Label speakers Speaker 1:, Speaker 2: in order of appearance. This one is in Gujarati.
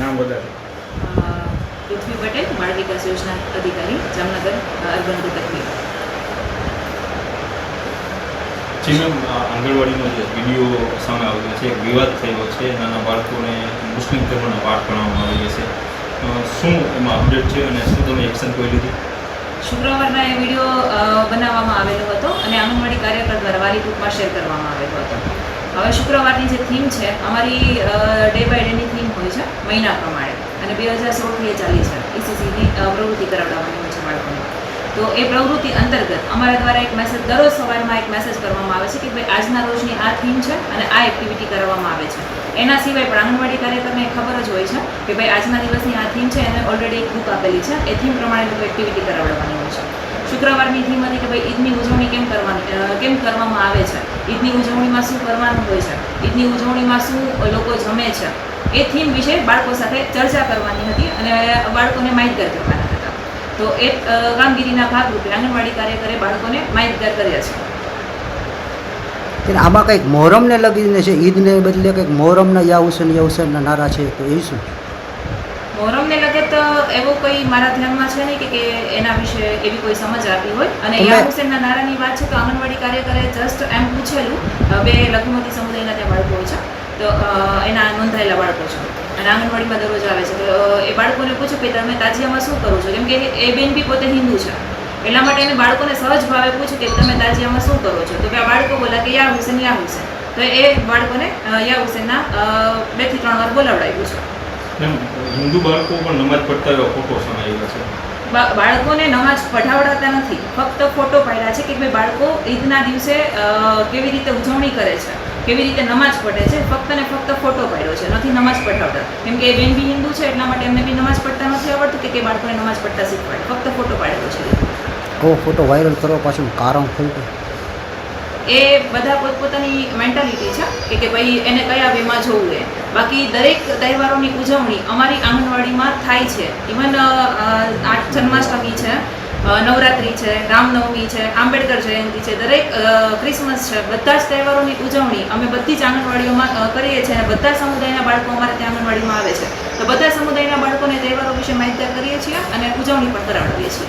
Speaker 1: નામ વધારે.
Speaker 2: પૃથ્વી પટેલ બાળ વિકાસ યોજના અધિકારી જામનગર અર્બન તકલીફ
Speaker 3: જી મેમ આંગણવાડીનો જે વીડિયો સામે આવ્યો છે એક વિવાદ થયો છે. નાના બાળકોને મુસ્લિમ ધર્મનો પાઠ ભણાવવામાં આવી છે. શું એમાં અપડેટ છે અને શું તમે એક્શન કોઈ લીધી?
Speaker 2: શુક્રવારના એ વીડિયો બનાવવામાં આવેલો હતો અને આંગણવાડી કાર્યકર દ્વારા વાલી ગ્રુપમાં શેર કરવામાં આવેલો હતો. હવે શુક્રવારની જે થીમ છે, અમારી ડે બાય ડેની થીમ હોય છે, મહિના પ્રમાણે. અને બે હજાર સોળથી એ ચાલી છે ઈસીસીની પ્રવૃત્તિ કરાવડાવવાની હોય છે બાળકોને. તો એ પ્રવૃત્તિ અંતર્ગત અમારા દ્વારા એક મેસેજ દરરોજ સવારમાં એક મેસેજ કરવામાં આવે છે કે ભાઈ આજના રોજની આ થીમ છે અને આ એક્ટિવિટી કરવામાં આવે છે. એના સિવાય પણ આંગણવાડી કાર્યકરને ખબર જ હોય છે કે ભાઈ આજના દિવસની આ થીમ છે, એને ઓલરેડી એક બુક આપેલી છે. એ થીમ પ્રમાણે લોકો એક્ટિવિટી કરાવડાવવાની હોય છે. શુક્રવારની થીમ કે ભાઈ ઈદની ઉજવણી કેમ કરવાની? કેમ કરવામાં આવે છે? ઈદની ઉજવણીમાં શું કરવાનું હોય છે? ઈદની ઉજવણીમાં શું લોકો જમે છે? એ થીમ વિશે બાળકો સાથે ચર્ચા કરવાની હતી અને બાળકોને માહિતગાર કરવાના હતા. તો એ કામગીરીના ભાગરૂપે આંગણવાડી કાર્યકરે બાળકોને માહિતગાર કર્યા છે.
Speaker 4: આમાં કંઈક મોહરમને લગીને છે? ઈદને બદલે કંઈક મોહરમના યા હુસેન યા હુસેનના નારા છે? તો એ શું?
Speaker 2: મોહરમને લગે તો એવો કોઈ મારા ધ્યાનમાં છે નહીં કે એના વિશે એવી કોઈ સમજ આપી હોય. અને યા હુસેનના નારાની વાત છે તો આંગણવાડી કાર્યકરે જસ્ટ એમ પૂછેલું બે લઘુમતી સમુદાયના ત્યાં બાળકો હોય છે. તો એના નોંધાયેલા બાળકો છે. અને આંગણવાડીમાં દરરોજ આવે છે. તો એ બાળકોને પૂછ્યું કે તમે તાજિયામાં શું કરો છો? કેમ કે એ બેન બી પોતે હિન્દુ છે. એટલા માટે એને બાળકોને સહજ ભાવે પૂછ્યું કે તમે તાજિયામાં શું કરો છો? તો કે આ બાળકો બોલા કે યા હુસેન યા હુસેન. તો એ બાળકોને યા હુસેનના બેથી ત્રણ વાર બોલાવડાવ્યું છે.
Speaker 3: હિન્દુ બાળકો પણ નમાજ પડતા એવા ફોટો સમાયેલા છે.
Speaker 2: બાળકોને નમાજ પઢાવડાતા નથી. ફક્ત ફોટો પાડ્યા છે કે ભાઈ બાળકો ઈદના દિવસે કેવી રીતે ઉજવણી કરે છે કેવી રીતે નમાજ પઢે છે ફક્ત ને ફક્ત ફોટો પાડ્યો છે નથી નમાજ પઢાવતા. કેમ કે એ બેન બી હિન્દુ છે એટલા માટે એમને બી નમાજ પડતા નથી આવડતું કે કે બાળકોને નમાજ પડતા શીખવાડે. ફક્ત ફોટો પાડેલો છે.
Speaker 4: કો ફોટો વાયરલ કરવા પાછળ કારણ થયું
Speaker 2: એ બધા પોતપોતાની મેન્ટાલિટી છે કે કે ભાઈ એને કયા વેમાં જોવું એ બાકી દરેક તહેવારોની ઉજવણી અમારી આંગણવાડીમાં થાય છે. ઇવન આઠ જન્માષ્ટમી છે નવરાત્રિ છે, રામનવમી છે, આંબેડકર જયંતિ છે, દરેક ક્રિસમસ છે, બધા જ તહેવારોની ઉજવણી અમે બધી જ આંગણવાડીઓમાં કરીએ છીએ અને બધા સમુદાયના બાળકો અમારે ત્યાં આંગણવાડીમાં આવે છે. તો બધા સમુદાયના બાળકોને તહેવારો વિશે માહિતગાર કરીએ છીએ અને ઉજવણી પણ કરાવીએ છીએ.